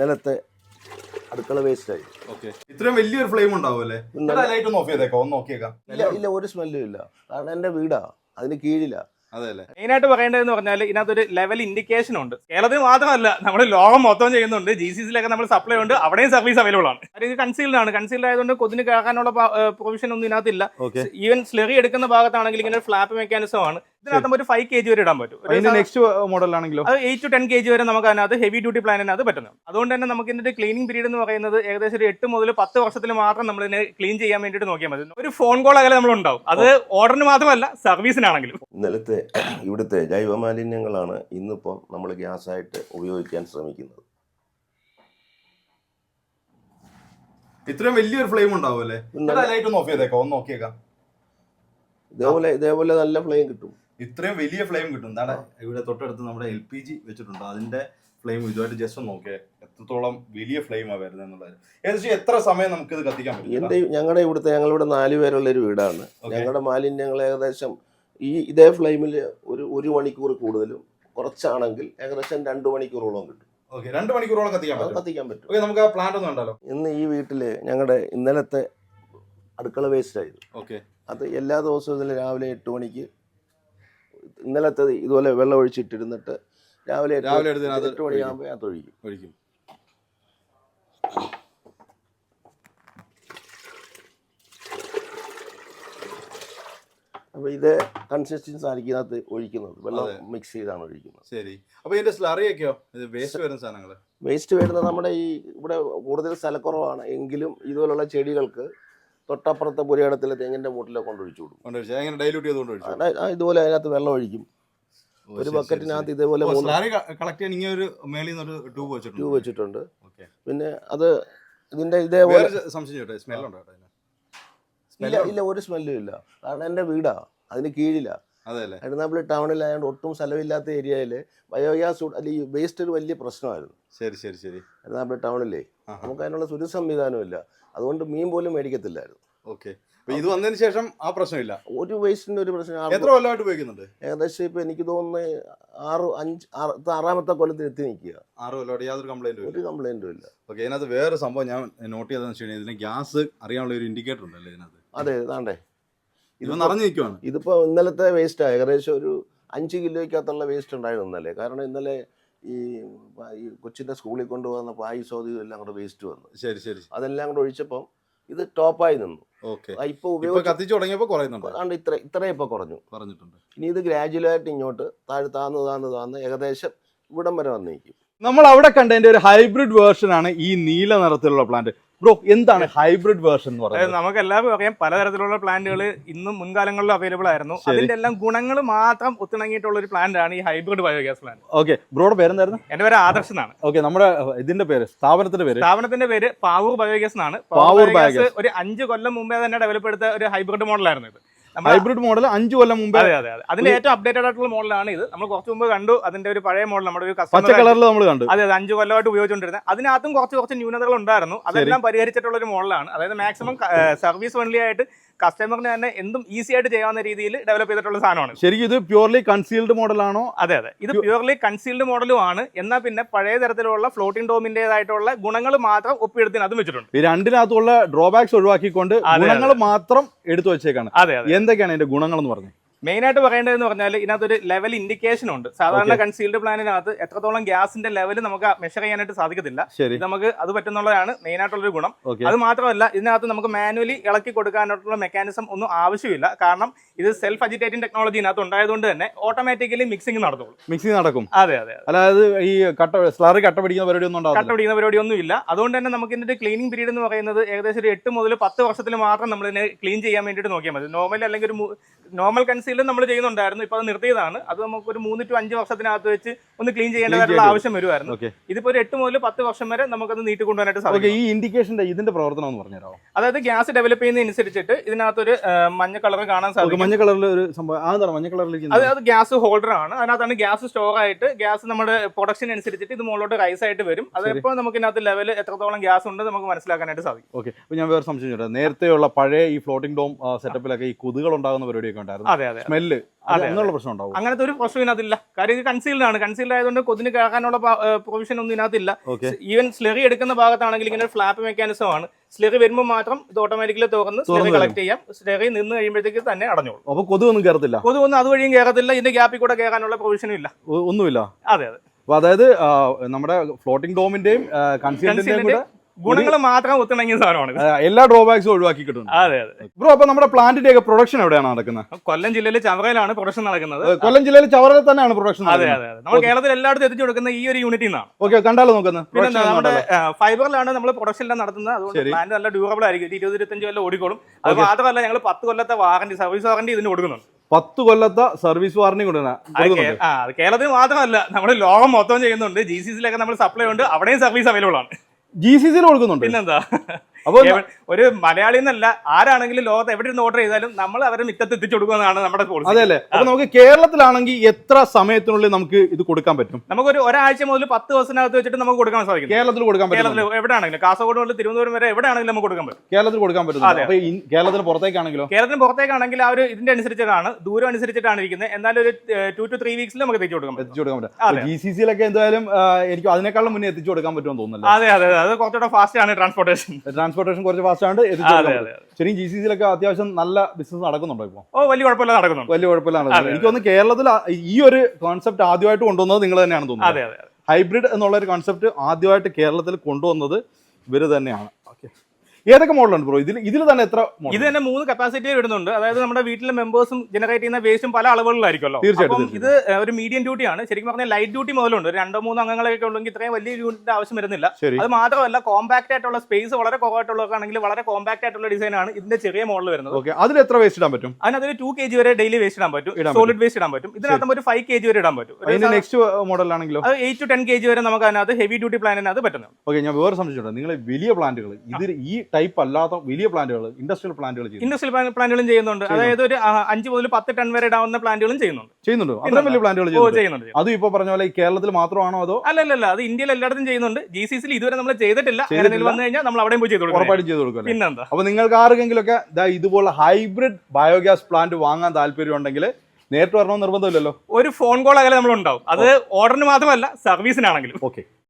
ഇന്നലത്തെ അടുക്കള വേസ്റ്റ് ആയി. ഓക്കെ. ഇത്രയും വലിയൊരു ഫ്ലെയിം ഉണ്ടാവും അല്ലേ? ലൈറ്റ് ഒന്ന് ഓഫ് ചെയ്തേക്കോ? ഒന്ന് നോക്കിയേക്കാം. ഇല്ല ഇല്ല ഒരു സ്മെല്ലും ഇല്ല. കാരണം എന്റെ വീടാ. അതിന് കീഴിലാ. മെയിൻ ആയിട്ട് മെയിനായിട്ട് പറയേണ്ടതെന്ന് പറഞ്ഞാൽ ഇതിനകത്തൊരു ലെവൽ ഇൻഡിക്കേഷൻ ഉണ്ട്. കേരളത്തിൽ മാത്രമല്ല നമ്മൾ ലോകം മൊത്തം ചെയ്യുന്നുണ്ട്. ജി സി സിയിലൊക്കെ നമ്മൾ സപ്ലൈ ഉണ്ട്. അവിടെയും സർവീസ് അവൈലബിൾ ആണ്. ഇത് കൺസീൽഡ് ആണ്. കൺസീൽഡ് ആയതുകൊണ്ട് കൊതിന് കേൾക്കാനുള്ള പ്രൊവിഷൻ ഒന്നും ഇതിനകത്തില്ല. ഈവൻ സ്ലെറി എടുക്കുന്ന ഭാഗത്താണെങ്കിൽ ഇങ്ങനെ ഫ്ലാപ്പ് മെക്കാനിസം ആണ്. ഇതിനകത്ത് ഒരു ഫൈവ് കെ ജി വരെ ഇടാൻ പറ്റും. നെക്സ്റ്റ് മോഡലാണെങ്കിലോ അത് eight to ten K G വരെ നമുക്ക് അതിനകത്ത് ഹെവി ഡ്യൂട്ടി പ്ലാനിനകത്ത് പറ്റുന്നു അതുകൊണ്ട് തന്നെ നമുക്ക് ഇതിന്റെ ക്ലീനിങ് പീരീഡ് എന്ന് പറയുന്നത് ഏകദേശം ഒരു എട്ട് മുതൽ പത്ത് വർഷത്തിൽ മാത്രം നമ്മൾ ഇതിനെ ക്ലീൻ ചെയ്യാൻ വേണ്ടിയിട്ട് നോക്കിയാൽ മതി. ഒരു ഫോൺ കോൾ അകലെ നമ്മൾ ഉണ്ടാവും. അത് ഓർഡറിന് മാത്രമല്ല സർവീസിനാണെങ്കിലും ഇന്നലത്തെ ഇവിടുത്തെ ജൈവ മാലിന്യങ്ങളാണ് ഇന്നിപ്പോ നമ്മൾ ഗ്യാസ് ആയിട്ട് ഉപയോഗിക്കാൻ ശ്രമിക്കുന്നത്. ഇത്രയും വലിയൊരു ഫ്ലെയിം ഉണ്ടാവും അല്ലേ ലൈറ്റ് ഒന്ന് ഓഫ് ചെയ്തേക്കോ ഒന്ന് നോക്കിയേക്കാം. ഇതേപോലെ ഇതേപോലെ നല്ല ഫ്ലെയിം കിട്ടും. ഇത്രയും വലിയ ഫ്ലെയിം കിട്ടും. എന്താണ് ഇവിടെ തൊട്ടടുത്ത് നമ്മുടെ എൽ പി ജി വെച്ചിട്ടുണ്ട്. അതിന്റെ ഫ്ലെയിം ഇതുമായിട്ട് ജസ്റ്റ് നോക്കിയാൽ എത്രത്തോളം വലിയ ഫ്ലെയിമാണ് വരുന്നത് എന്നുള്ളത്. ഏകദേശം എത്ര സമയം നമുക്ക് ഇത് കത്തിക്കാൻ പറ്റും? എന്റെ ഞങ്ങളുടെ ഇവിടുത്തെ ഞങ്ങളിവിടെ നാല് പേരുള്ള ഒരു വീടാണ്. ഞങ്ങളുടെ മാലിന്യങ്ങൾ ഏകദേശം ഈ ഇതേ ഫ്ലെയിമിൽ ഒരു ഒരു മണിക്കൂർ കൂടുതലും കുറച്ചാണെങ്കിൽ ഏകദേശം രണ്ട് മണിക്കൂറോളം കിട്ടും. രണ്ട് മണിക്കൂറോളം കത്തിക്കാൻ പറ്റും. കത്തിക്കാൻ പറ്റും. നമുക്ക് ആ പ്ലാന്റ് ഒന്നും ഉണ്ടല്ലോ ഇന്ന് ഈ വീട്ടിൽ ഞങ്ങളുടെ ഇന്നലത്തെ അടുക്കള വേസ്റ്റ് ആയിരുന്നു. ഓക്കെ. അത് എല്ലാ ദിവസവും ഇതിൽ രാവിലെ എട്ട് മണിക്ക് ഇന്നലത്തെ ഇതുപോലെ വെള്ളം ഒഴിച്ചിട്ടിരുന്നിട്ട് രാവിലെ രാവിലെ എടുത്ത് അതിനകത്ത് എട്ട് മണിയാകുമ്പോൾ ഞാൻ തൊഴിക്കും. ഒഴിക്കും. അപ്പോൾ ഇത് കൺസിസ്റ്റൻസ് ആയിരിക്കും ഇതിനകത്ത് ഒഴിക്കുന്നത്. വെള്ളം മിക്സ് ചെയ്താണ് ഒഴിക്കുന്നത്. ശരി. അപ്പൊ ഇതിന്റെ സ്ലറിയൊക്കെയോ ഇത് വേസ്റ്റ് വരുന്ന സാധനങ്ങൾ വേസ്റ്റ് വരുന്നത് നമ്മുടെ ഈ ഇവിടെ കൂടുതൽ സ്ഥലക്കുറവാണ്. എങ്കിലും ഇതുപോലുള്ള ചെടികൾക്ക് തൊട്ടപ്പുറത്തെ പുരയിടത്തിലെ തെങ്ങിന്റെ മൂട്ടിലെ കൊണ്ടൊഴിച്ചു കൊടുക്കും. കൊണ്ടുവച്ചു ഡൈലൂട്ട് ചെയ്ത് കൊണ്ടുവച്ചു ആ, ആ, ഇതുപോലെ അതിനകത്ത് വെള്ളം ഒഴിക്കും. ഒരു ബക്കറ്റിനകത്ത് ഇതേപോലെ മൂന്ന് സ്ലറി കളക്ട് ചെയ്യാൻ ഇങ്ങനെ ഒരു മേളിൽ ട്യൂബ് വെച്ചിട്ടുണ്ട്. ട്യൂബ് വെച്ചിട്ടുണ്ട്. ഓക്കെ. പിന്നെ അത് ഇതിന്റെ ഇതേപോലെ വേറെ സംശയം ചോട്ടെ ഇല്ല ഇല്ല ഒരു സ്മെല്ലും ഇല്ല. കാരണം എന്റെ വീടാ അതിന് കീഴിലാ. അതെ അല്ലേ? എറണാകുളം ടൗണിലായതുകൊണ്ട് ഒട്ടും സ്ഥലമില്ലാത്ത ഏരിയയിൽ ബയോഗ്യാസ് അല്ലെങ്കിൽ അല്ല വേസ്റ്റ് ഒരു വലിയ പ്രശ്നമായിരുന്നു. ശരി ശരി ശരി. എറണാകുളം ടൗണിലേ. നമുക്ക് അതിനുള്ള സുര സംവിധാനമില്ല അതുകൊണ്ട് മീൻ പോലും മേടിക്കത്തില്ലായിരുന്നു. ഓക്കെ. ഇത് വന്നതിന് ശേഷം ആ പ്രശ്നമില്ല? ഒരു വയസ്സിന്റെ ഒരു പ്രശ്നം എത്ര കൊല്ലമായിട്ട് ഉപയോഗിക്കുന്നുണ്ട്? ഏകദേശം ഇപ്പൊ എനിക്ക് തോന്നുന്നത് ആറ് അഞ്ച് ആറാമത്തെ കൊല്ലത്തിൽ എത്തി നിൽക്കുക. ആറ് കൊല്ലമായിട്ട് യാതൊരു കംപ്ലൈന്റും ഒരു കംപ്ലൈന്റും ഇല്ല. ഓക്കെ ഇതിനകത്ത് വേറെ സംഭവം ഞാൻ നോട്ട് ചെയ്തതെന്ന് വെച്ച് കഴിഞ്ഞാൽ ഇതിന് ഗ്യാസ് അറിയാനുള്ള ഒരു ഇൻഡിക്കേറ്റർ ഉണ്ടല്ലേ ഇതിനകത്ത്. അതെ ഇതാണ്ടേ. ഇത് നിറഞ്ഞു നിൽക്കുവാണ്. ഇതിപ്പോ ഇന്നലത്തെ വേസ്റ്റ് ഏകദേശം ഒരു അഞ്ച് കിലോയ്ക്കകത്തുള്ള വേസ്റ്റ് ഉണ്ടായിരുന്നു ഇന്നലെ. കാരണം ഇന്നലെ ഈ കൊച്ചിന്റെ സ്കൂളിൽ കൊണ്ടുപോകുന്ന പായ് സോതി എല്ലാം കൂടെ വേസ്റ്റ് വന്നു. ശരി ശരി അതെല്ലാം കൂടെ ഒഴിച്ചപ്പം ഇത് ടോപ്പായി നിന്നു. ഇപ്പൊ ഇപ്പൊ ഉപയോഗിച്ച് കത്തിച്ചു തുടങ്ങിയപ്പോ കുറയുന്നുണ്ട്? ഇത്ര ഇത്രയും ഇപ്പൊ കുറഞ്ഞു. പറഞ്ഞിട്ടുണ്ട് ഇനി ഇത് ഗ്രാജുവലായിട്ട് ഇങ്ങോട്ട് താഴെ താന്ന് താന്ന് താന്ന് ഏകദേശം ഇവിടം വരെ വന്നിരിക്കും നമ്മൾ അവിടെ കണ്ടതിന്റെ ഒരു ഹൈബ്രിഡ് വേർഷൻ ആണ് ഈ നീല നിറത്തിലുള്ള പ്ലാന്റ് ബ്രോ എന്താണ് ഹൈബ്രിഡ് വേർഷൻ എന്ന് പറയുന്നത്? നമുക്ക് എല്ലാവർക്കും അറിയാം പലതരത്തിലുള്ള പ്ലാന്റുകൾ ഇന്നും മുൻകാലങ്ങളിലും അവൈലബിൾ ആയിരുന്നു. അതിന്റെ എല്ലാം ഗുണങ്ങൾ മാത്രം ഒത്തിണങ്ങിയിട്ടുള്ള ഒരു പ്ലാന്റ് ആണ് ഈ ഹൈബ്രിഡ് ബയോഗ്യാസ് പ്ലാന്റ് ഓക്കെ ബ്രോയുടെ പേരെന്തായിരുന്നു? എന്റെ പേര് ആദർശ് എന്നാണ്. ഓക്കെ നമ്മുടെ ഇതിന്റെ പേര് സ്ഥാപനത്തിന്റെ പേര്? സ്ഥാപനത്തിന്റെ പേര് പാവൂർ ബയോഗ്യാസ് എന്നാണ്. പാവൂർ ബയോഗ്യാസ്. ഒരു അഞ്ച് കൊല്ലം മുമ്പേ തന്നെ ഡെവലപ്പ് എടുത്ത ഒരു ഹൈബ്രിഡ് മോഡലായിരുന്നു ഇത്. ഹൈബ്രിഡ് മോഡൽ അഞ്ചു കൊല്ലം മുമ്പേ അതെ അതെ അതെ. അതിന്റെ ഏറ്റവും അപ്ഡേറ്റഡ് ആയിട്ടുള്ള മോഡലാണ് ഇത്. നമ്മൾ കുറച്ച് മുമ്പ് കണ്ടു അതിന്റെ ഒരു പഴയ മോഡൽ നമ്മുടെ ഒരു പച്ച കസ്റ്റമർ കളറിൽ നമ്മൾ കണ്ടു. അതെ അതെ അഞ്ച് കൊല്ലമായിട്ട് ഉപയോഗിച്ചുകൊണ്ടിരുന്നത്. അതിനകത്തും കുറച്ച് കുറച്ച് ന്യൂനതകൾ ഉണ്ടായിരുന്നു അതെല്ലാം പരിഹരിച്ചിട്ടുള്ള ഒരു മോഡലാണ് അതായത് മാക്സിമം സർവീസ് ഫ്രണ്ട്ലി ആയിട്ട് കസ്റ്റമറിന് തന്നെ എന്തും ഈസി ആയിട്ട് ചെയ്യാവുന്ന രീതിയിൽ ഡെവലപ്പ് ചെയ്തിട്ടുള്ള സാധനമാണ്. ശരിക്കും ഇത് പ്യൂർലി കൺസീൽഡ് മോഡലാണോ അതെ അതെ. ഇത് പ്യൂർലി കൺസീൽഡ് മോഡലും ആണ്. എന്നാൽ പിന്നെ പഴയ തരത്തിലുള്ള ഫ്ലോട്ടിംഗ് ഡോമിന്റേതായിട്ടുള്ള ഗുണങ്ങൾ മാത്രം ഒപ്പിയെടുത്തിന് അതും വെച്ചിട്ടുണ്ട്. ഈ രണ്ടിനകത്തുള്ള ഡ്രോബാക്സ് ഒഴിവാക്കിക്കൊണ്ട്. ഗുണങ്ങൾ മാത്രം എടുത്തു വെച്ചേക്കാണ്. അതെ അതെ. എന്തൊക്കെയാണ് ഇതിന്റെ ഗുണങ്ങൾ എന്ന് പറഞ്ഞു? മെയിൻ ആയിട്ട് പറയേണ്ടതെന്ന് പറഞ്ഞാൽ ഇതിനകത്തൊരു ലെവൽ ഇൻഡിക്കേഷൻ ഉണ്ട്. സാധാരണ കൺസീൽഡ് പ്ലാനിനകത്ത് എത്രത്തോളം ഗ്യാസിന്റെ ലെവൽ നമുക്ക് മെഷർ ചെയ്യാനായിട്ട് സാധിക്കത്തില്ല. നമുക്ക് അത് പറ്റുന്നുള്ളതാണ് മെയിൻ ആയിട്ടുള്ളൊരു ഗുണം അത് മാത്രമല്ല ഇതിനകത്ത് നമുക്ക് മാനുവലി ഇളക്കി കൊടുക്കാനായിട്ടുള്ള മെക്കാനിസം ഒന്നും ആവശ്യമില്ല. കാരണം ഇത് സെൽഫ് അജിറ്റേറ്റിംഗ് ടെക്നോളജി ഇതിനകത്ത് ഉണ്ടായതുകൊണ്ട് തന്നെ ഓട്ടോമാറ്റിക്കലി മിക്സിംഗ് നടത്തുള്ളൂ മിക്സിംഗ് നടക്കും. അതെ അതെ അതെ. അതായത് ഈ കട്ട സ്ലറി കട്ട പിടിക്കുന്ന പരിപാടി ഒന്നും കട്ട പിടിക്കുന്ന പിടിക്കുന്ന പരിപാടിയൊന്നും ഇല്ല. അതുകൊണ്ട് തന്നെ നമുക്ക് ഇതിന്റെ ക്ലീനിങ് പീരീഡ് എന്ന് പറയുന്നത് ഏകദേശം ഒരു എട്ട് മുതൽ പത്ത് വർഷത്തിൽ മാത്രം നമ്മൾ ഇതിനെ ക്ലീൻ ചെയ്യാൻ വേണ്ടിയിട്ട് നോക്കിയാൽ മതി. നോർമൽ അല്ലെങ്കിൽ ഒരു നോർമൽ കൺസീലും നമ്മൾ ചെയ്യുന്നുണ്ടായിരുന്നു. ഇപ്പൊ അത് നിർത്തിയതാണ്. അത് നമുക്ക് ഒരു മൂന്ന് ടു അഞ്ച് വർഷത്തിനകത്ത് വെച്ച് ഒന്ന് ക്ലീൻ ചെയ്യേണ്ടതായിട്ടുള്ള ആവശ്യം വരുമായിരുന്നു ഇതിപ്പോ ഒരു എട്ട് മുതൽ പത്ത് വർഷം വരെ നമുക്കത് നീട്ടി കൊണ്ടുവരാനായിട്ട് ഓക്കെ സാധിക്കും. ഈ ഇൻഡിക്കേഷന്റെ ഇതിന്റെ പ്രവർത്തനം എന്ന് പറഞ്ഞുതരാമോ? അതായത് ഗ്യാസ് ഡെവലപ്പ് ചെയ്യുന്നതനുസരിച്ചിട്ട് ഇതിനകത്തൊരു ഒരു മഞ്ഞ കളർ കാണാൻ സാധിക്കും മഞ്ഞ കളറിൽ ഒരു സംഭവം. മഞ്ഞ അത് അത് ഗ്യാസ് ഹോൾഡർ ആണ്. അതിനകത്താണ് ഗ്യാസ് സ്റ്റോർ ആയിട്ട് ഗ്യാസ് നമ്മുടെ പ്രൊഡക്ഷൻ അനുസരിച്ചിട്ട് ഇത് മുകളിലോട്ട് റൈസ് ആയിട്ട് വരും. അതെപ്പോൾ നമുക്ക് ഇതിനകത്ത് ലെവൽ എത്രത്തോളം ഗ്യാസ് ഉണ്ട് നമുക്ക് മനസ്സിലാക്കാനായിട്ട് സാധിക്കും. ഓക്കെ ഞാൻ വേറെ സംശയം നേരത്തെയുള്ള പഴയ ഈ ഫ്ലോട്ടിംഗ് ഡോം സെറ്റപ്പിലൊക്കെ ഈ കൊതുകൾ ഉണ്ടാകുന്ന പരിപാടിയൊക്കെ ഉണ്ടായിരുന്നു. അതെ അതെ. സ്മെല്ല്. അങ്ങനെയുള്ള പ്രശ്നം ഉണ്ടാവും. അങ്ങനത്തെ ഒരു പ്രശ്നം ഇതിനകത്തില്ല. കാര്യം ഇത് കൺസീൽഡ് ആണ്. കൺസീൽഡ് ആയതുകൊണ്ട് കൊതിന് കേൾക്കാനുള്ള പ്രൊവിഷൻ ഒന്നും ഇതിനകത്തില്ല. ഈവൻ സ്ലെറി എടുക്കുന്ന ഭാഗത്താണെങ്കിൽ ഇങ്ങനെ ഫ്ലാപ്പ് മെക്കാനിസം ആണ്. സ്ലെറി വരുമ്പോൾ മാത്രം ഇത് ഓട്ടോമാറ്റിക്കലി തുറന്ന് സ്ലെറി കളക്ട് ചെയ്യാം. സ്ലെറി നിന്ന് കഴിയുമ്പോഴത്തേക്ക് തന്നെ അടഞ്ഞോളൂ. അപ്പൊ കൊതുകൊന്നും കയറത്തില്ല കൊതുകൊന്നും അതുവഴിയും കയറത്തില്ല ഇതിന്റെ ഗ്യാപ്പിൽ കൂടെ കയറാനുള്ള പ്രൊവിഷനും ഇല്ല. ഒന്നുമില്ല? അതെ അതെ. അപ്പൊ അതായത് നമ്മുടെ ഫ്ലോട്ടിംഗ് ഡോമിന്റെയും കൺസീൽഡിന്റെയും കൂടെ ഗുണങ്ങൾ മാത്രം ഒത്തിണങ്ങിയ സാധനമാണ് എല്ലാ ഡ്രോബാക്സും ഒഴിവാക്കി കിട്ടുന്നു അതെ അതെ. ബ്രോ അപ്പൊ നമ്മുടെ പ്ലാന്റിന്റെ ഒക്കെ പ്രൊഡക്ഷൻ എവിടെയാണ് നടക്കുന്നത്? കൊല്ലം ജില്ലയിലെ ചവറയിലാണ് പ്രൊഡക്ഷൻ നടക്കുന്നത്. കൊല്ലം ജില്ലയിൽ ചവറയിൽ തന്നെയാണ് പ്രൊഡക്ഷൻ അതെ അതെ അതെ. നമ്മൾ കേരളത്തിൽ എല്ലായിടത്തും എത്തിച്ചു കൊടുക്കുന്ന ഈ ഒരു യൂണിറ്റിൽ നിന്നാണ് ഓക്കെ കണ്ടാലോ നോക്കുന്നത്. പിന്നെ നമ്മുടെ ഫൈബറിലാണ് നമ്മൾ പ്രൊഡക്ഷൻ എല്ലാം നടത്തുന്നത്. അതുകൊണ്ട്. പ്ലാന്റ് നല്ല ഡ്യൂറബിൾ ആയിരിക്കും. ഇരുപത് ഇരുപത്തഞ്ച് കൊല്ലം ഓടിക്കോളും. അത് മാത്രമല്ല ഞങ്ങൾ പത്ത് കൊല്ലത്തെ വാറന്റി സർവീസ് വാറന്റി ഇതിന് കൊടുക്കുന്നുണ്ട്. പത്ത് കൊല്ലത്തെ സർവീസ് വാറണ്ടി കൊടുക്കുന്നത് കേരളത്തിൽ മാത്രമല്ല നമ്മൾ ലോകം മൊത്തം ചെയ്യുന്നുണ്ട്. ജി സി സിയിലൊക്കെ നമ്മൾ സപ്ലൈ ഉണ്ട്. അവിടെയും സർവീസ് അവൈലബിൾ ആണ്. ജി സി സിയിൽ കൊടുക്കുന്നുണ്ട്. പിന്നെന്താ? അപ്പൊ എവ- ഒരു മലയാളി എന്നല്ല ആരാണെങ്കിലും ലോകത്ത് എവിടെ ഇരുന്ന് ഓർഡർ ചെയ്താലും നമ്മൾ അവരെ മിറ്റത്ത് എത്തിച്ചു കൊടുക്കുന്നതാണ് നമ്മുടെ പോളിസി അതെ അല്ലേ? അപ്പൊ നമുക്ക് കേരളത്തിലാണെങ്കിൽ എത്ര സമയത്തിനുള്ളിൽ നമുക്ക് ഇത് കൊടുക്കാൻ പറ്റും? നമുക്കൊരു ഒരാഴ്ച മുതൽ പത്ത് ദിവസത്തിനകത്ത് വെച്ചിട്ട് നമുക്ക് കൊടുക്കാൻ സാധിക്കും കേരളത്തിൽ കൊടുക്കാൻ പറ്റും. കേരളത്തിൽ എവിടെയാണെങ്കിലും കാസർഗോഡ് മുതൽ തിരുവനന്തപുരം വരെ എവിടെയാണെങ്കിലും നമുക്ക് കൊടുക്കാൻ പറ്റും. കേരളത്തിൽ കൊടുക്കാൻ പറ്റും. അപ്പൊ കേരളത്തിന് പുറത്തേക്കാണെങ്കിലോ? കേരളത്തിന് പുറത്തേക്കാണെങ്കിൽ ആ ഒരു ഇതിന്റെ അനുസരിച്ചിട്ടാണ് ദൂരം അനുസരിച്ചിട്ടാണ് ഇരിക്കുന്നത്. എന്നാലും ഒരു ടു ടു ത്രീ വീക്സിൽ നമുക്ക് എത്തിച്ചു കൊടുക്കാൻ എത്തിച്ചു കൊടുക്കാൻ പറ്റും. ജി സി സിയിലൊക്കെ എന്തായാലും എനിക്ക് അതിനേക്കാളും മുന്നേ എത്തിച്ചു കൊടുക്കാൻ പറ്റുമെന്ന് തോന്നുന്നില്ല? അതെ അതെ അതെ. അത് കുറച്ചുകൂടെ ഫാസ്റ്റ് ആണ് ട്രാൻസ്പോർട്ടേഷൻ ട്രാൻസ്പോർട്ടേഷൻ കുറച്ച് ഫാസ്റ്റ് ആണ് ശരിക്കും ജി സി സിയിലൊക്കെ അത്യാവശ്യം നല്ല ബിസിനസ് നടക്കുന്നുണ്ടോ ഇപ്പോൾ ഓ വലിയ കുഴപ്പമില്ല നടക്കുന്നുണ്ട്. വലിയ കുഴപ്പമില്ല. എനിക്ക് തോന്നുന്നു കേരളത്തിൽ ഈ ഒരു കോൺസെപ്റ്റ് ആദ്യമായിട്ട് കൊണ്ടുവന്നത് നിങ്ങൾ തന്നെയാണ് തോന്നുന്നത്. ഹൈബ്രിഡ് എന്നുള്ള ഒരു കോൺസെപ്റ്റ് ആദ്യമായിട്ട് കേരളത്തിൽ കൊണ്ടുവന്നത് ഇവർ തന്നെയാണ്. ഏതൊക്കെ മോഡലുണ്ട് ബ്രോ? ഇതിൽ ഇതിൽ തന്നെ എത്ര ഇത് തന്നെ മൂന്ന് കപ്പാസിറ്റി വരുന്നുണ്ട് അതായത് നമ്മുടെ വീട്ടിലെ മെമ്പേഴ്സും ജനറേറ്റ് ചെയ്യുന്ന വേസ്റ്റും പല അളവുകളിലായിരിക്കുമല്ലോ. തീർച്ചയായിട്ടും, ഇത് ഒരു മീഡിയം ഡ്യൂട്ടി ആണ്. ശരിക്കും പറഞ്ഞാൽ ലൈറ്റ് ഡ്യൂട്ടി മുതലുണ്ട്. രണ്ടോ മൂന്നോ അംഗങ്ങളൊക്കെ ഉള്ളെങ്കിൽ ഇത്രയും വലിയ യൂണിറ്റിന്റെ ആവശ്യം വരുന്നില്ല. അത് മാത്രമല്ല കോമ്പാക്ട് ആയിട്ടുള്ള സ്പേസ് വളരെ കുറവായിട്ടുള്ളവർക്കാണെങ്കിൽ വളരെ കോമ്പാക്ട് ആയിട്ടുള്ള ഡിസൈൻ ആണ് ഇതിന്റെ ചെറിയ മോഡൽ വരുന്നത്. ഓക്കെ അതിൽ എത്ര വേസ്റ്റ് ഇടാൻ പറ്റും? അതിനകത്ത് ടു കെ ജി വരെ ഡെയിലി വേസ്റ്റ് ഇടാൻ പറ്റും. സോളിഡ് വേസ്റ്റ് ഇടാൻ പറ്റും. ഇതിനകത്ത് ഒരു ഫൈവ് കെ ജി വരെ ഇടാൻ പറ്റും. നെക്സ്റ്റ് മോഡലാണെങ്കിലോ അത് eight to ten K G വരെ നമുക്ക് അതിനകത്ത് ഹെവി ഡ്യൂട്ടി പ്ലാനിനകത്ത് പറ്റുന്നത് ഓക്കെ ഞാൻ വേറെ സംശയിച്ചിട്ടുണ്ട് നിങ്ങൾ വലിയ പ്ലാന്റുകൾ ഇതിൽ ഈ ടൈപ്പ് അല്ലാത്ത വലിയ പ്ലാന്റുകൾ ഇൻഡസ്ട്രിയൽ പ്ലാന്റുകൾ ഇൻഡസ്ട്രിയൽ പ്ലാന്റുകളും ചെയ്യുന്നുണ്ട്. അതായത് ഒരു അഞ്ച് മുതൽ പത്ത് ടൺ വരെ ഇടാവുന്ന പ്ലാന്റുകളും ചെയ്യുന്നുണ്ട്. ചെയ്യുന്നുണ്ട്. അത്ര വലിയ പ്ലാന്റുകൾ ചെയ്യുന്നുണ്ട്. അതും ഇപ്പൊ പറഞ്ഞ പോലെ കേരളത്തിൽ മാത്രമാണോ അതോ? അല്ലല്ല അല്ല അല്ല അത് ഇന്ത്യയിൽ എല്ലായിടത്തും ചെയ്യുന്നുണ്ട്. ജി സി സിയിൽ ഇതുവരെ നമ്മൾ ചെയ്തിട്ടില്ല. വന്നു കഴിഞ്ഞാൽ നമ്മൾ അവിടെയും പോയി ചെയ്തു ഉറപ്പായിട്ടും ചെയ്തു കൊടുക്കും? പിന്നെന്താ? അപ്പൊ നിങ്ങൾക്ക് ആർക്കെങ്കിലും ഒക്കെ ഇതുപോലെ ഹൈബ്രിഡ് ബയോഗ്യാസ് പ്ലാന്റ് വാങ്ങാൻ താല്പര്യം ഉണ്ടെങ്കിൽ നേരിട്ട് വരണമെന്ന് നിർബന്ധമില്ലല്ലോ? ഒരു ഫോൺ കോൾ അകലെ നമ്മൾ ഉണ്ടാവും. അത് ഓർഡറിന് മാത്രമല്ല സർവീസിനാണെങ്കിലും ഓക്കെ